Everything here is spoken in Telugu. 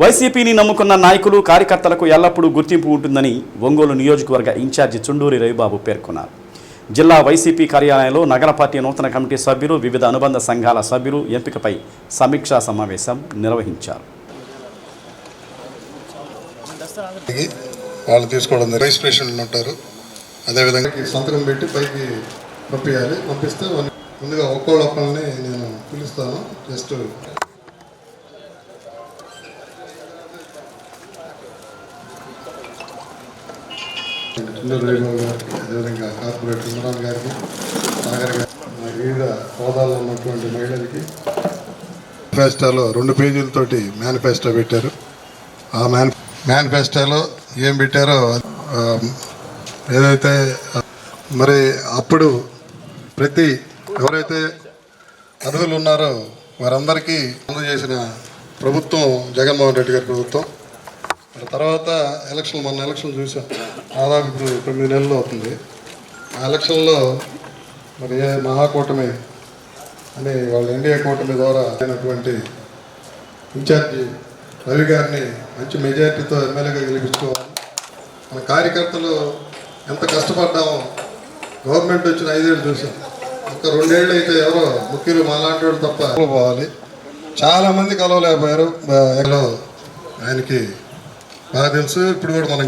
వైసీపీని నమ్ముకున్న నాయకులు కార్యకర్తలకు ఎల్లప్పుడూ గుర్తింపు ఉంటుందని ఒంగోలు నియోజకవర్గ ఇన్ఛార్జి చుండూరి రవిబాబు పేర్కొన్నారు. జిల్లా వైసీపీ కార్యాలయంలో నగర పార్టీ నూతన కమిటీ సభ్యులు వివిధ అనుబంధ సంఘాల సభ్యులు ఎంపికపై సమీక్షా సమావేశం నిర్వహించారు. వాళ్ళు తీసుకోవడం జరిగింది. వైస్ ఉంటారు. అదేవిధంగా ఈ సంతకం పెట్టి పైకి పంపించాలి పంపిస్తే ముందుగా ఒక్కోళ్ళ ఒక్కళ్ళని నేను పిలుస్తాను. జస్ట్ చిందూరు గారికి అదేవిధంగా గారికి గారికి మా వివిధ హోదాల్లో ఉన్నటువంటి మహిళలకి మేనిఫెస్టోలో రెండు పేజీలతోటి మేనిఫెస్టో పెట్టారు. ఆ మేన్ మేనిఫెస్టోలో ఏం పెట్టారో ఏదైతే మరి అప్పుడు ప్రతి ఎవరైతే అర్హులు ఉన్నారో వారందరికీ అందజేసిన ప్రభుత్వం జగన్మోహన్ రెడ్డి గారి ప్రభుత్వం. తర్వాత ఎలక్షన్ మొన్న ఎలక్షన్ చూసాం. దాదాపు ఇప్పుడు తొమ్మిది నెలలు అవుతుంది. ఆ ఎలక్షన్లో మరి ఏ మహాకూటమి అని వాళ్ళ ఎన్డీఏ కూటమి ద్వారా అయినటువంటి ఇన్ఛార్జి రవి గారిని మంచి మెజారిటీతో ఎమ్మెల్యేగా గెలిపించుకోవాలి. మన కార్యకర్తలు ఎంత కష్టపడ్డామో గవర్నమెంట్ వచ్చిన ఐదేళ్ళు చూసాం. ఒక రెండేళ్ళు అయితే ఎవరో ముఖ్యులు మాలాంటి వాళ్ళు తప్ప పోవాలి. చాలామంది కలవలేకపోయారు. ఆయనకి నాకు తెలుసు ఇప్పుడు కూడా మనం